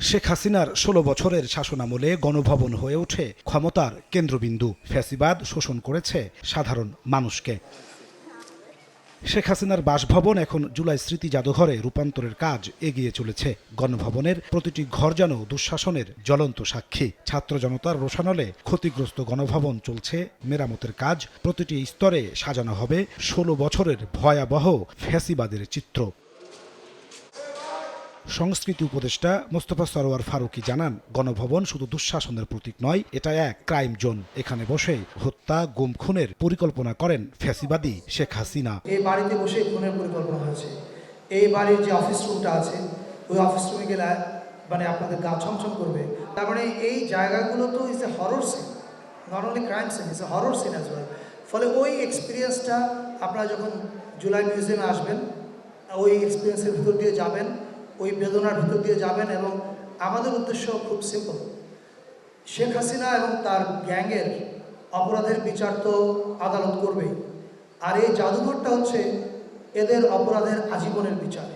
শেখ হাসিনার ষোলো বছরের শাসনামলে গণভবন হয়ে ওঠে ক্ষমতার কেন্দ্রবিন্দু। ফ্যাসিবাদ শোষণ করেছে সাধারণ মানুষকে। শেখ হাসিনার বাসভবন এখন জুলাই স্মৃতি জাদুঘরে রূপান্তরের কাজ এগিয়ে চলেছে। গণভবনের প্রতিটি ঘর যেন দুঃশাসনের জ্বলন্ত সাক্ষী। ছাত্র জনতার রোষানলে ক্ষতিগ্রস্ত গণভবন চলছে। মেরামতের কাজ প্রতিটি স্তরে সাজানো হবে। ষোলো বছরের ভয়াবহ ফ্যাসিবাদের চিত্র। সংস্কৃতি উপদেষ্টা মোস্তফা সরোয়ার ফারুকি জানান, গণভবন শুধু দুঃশাসনের প্রতীক নয় এটা এক ক্রাইম জোন। এখানে বসে হত্যা, গুম, খুনের পরিকল্পনা করেন ফ্যাসিবাদী শেখ হাসিনা। এই বাড়িতে বসে খুনের পরিকল্পনা হয়েছে। এই বাড়ির যে অফিস রুমটা আছে, ওই অফিস রুমে গেলে মানে আপনাদের গা ছমছম করবে। তার মানে এই জায়গাগুলো তো is a horror scene not only crime scene is a horror scene as well ফলে ওই এক্সপিরিয়েন্সটা আপনারা যখন জুলাই মিউজিয়ামে আসবেন, ওই এক্সপিরিয়েন্সের ভিতর দিয়ে যাবেন ওই বেদনার ভিতর দিয়ে যাবেন এবং আমাদের উদ্দেশ্য খুব সিম্পল শেখ হাসিনা এবং তার গ্যাংয়ের অপরাধের বিচার তো আদালত করবে আর এই জাদুঘরটা হচ্ছে এদের অপরাধের আজীবনের বিচার।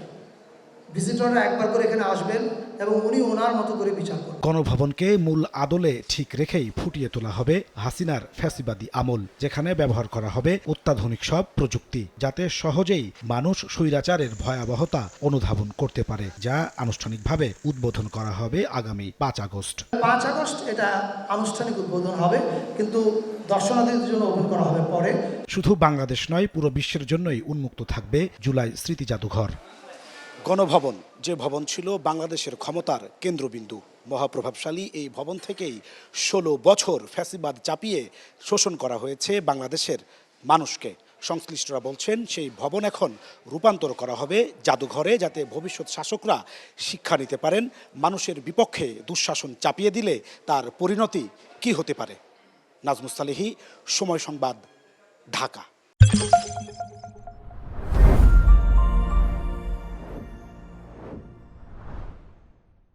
ভিজিটররা একবার করে এখানে আসবেন এবং উনি ওনার মতো করে বিচার করবেন। গণভবনকে মূল আদলে ঠিক রেখেই ফুটিয়ে তোলা হবে হাসিনার ফ্যাসিবাদী আমল যেখানে ব্যবহার করা হবে অত্যাধুনিক সব প্রযুক্তি যাতে সহজেই মানুষ স্বৈরাচারের ভয়াবহতা অনুধাবন করতে পারে যা আনুষ্ঠানিকভাবে উদ্বোধন করা হবে আগামী পাঁচ আগস্ট। পাঁচ আগস্ট এটা আনুষ্ঠানিক উদ্বোধন হবে কিন্তু দর্শনার্থীদের জন্য ওপেন করা হবে পরে। শুধু বাংলাদেশ নয় পুরো বিশ্বের জন্যই উন্মুক্ত থাকবে জুলাই স্মৃতি জাদুঘর। গণভবন, যে ভবন ছিল বাংলাদেশের ক্ষমতার কেন্দ্রবিন্দু। মহাপ্রভাবশালী এই ভবন থেকেই ষোলো বছর ফ্যাসিবাদ চাপিয়ে শোষণ করা হয়েছে বাংলাদেশের মানুষকে। সংশ্লিষ্টরা বলছেন, সেই ভবন এখন রূপান্তর করা হবে জাদুঘরে যাতে ভবিষ্যৎ শাসকরা শিক্ষা নিতে পারেন। মানুষের বিপক্ষে দুঃশাসন চাপিয়ে দিলে তার পরিণতি কি হতে পারে? নাজমুস সালেহি, সময় সংবাদ, ঢাকা।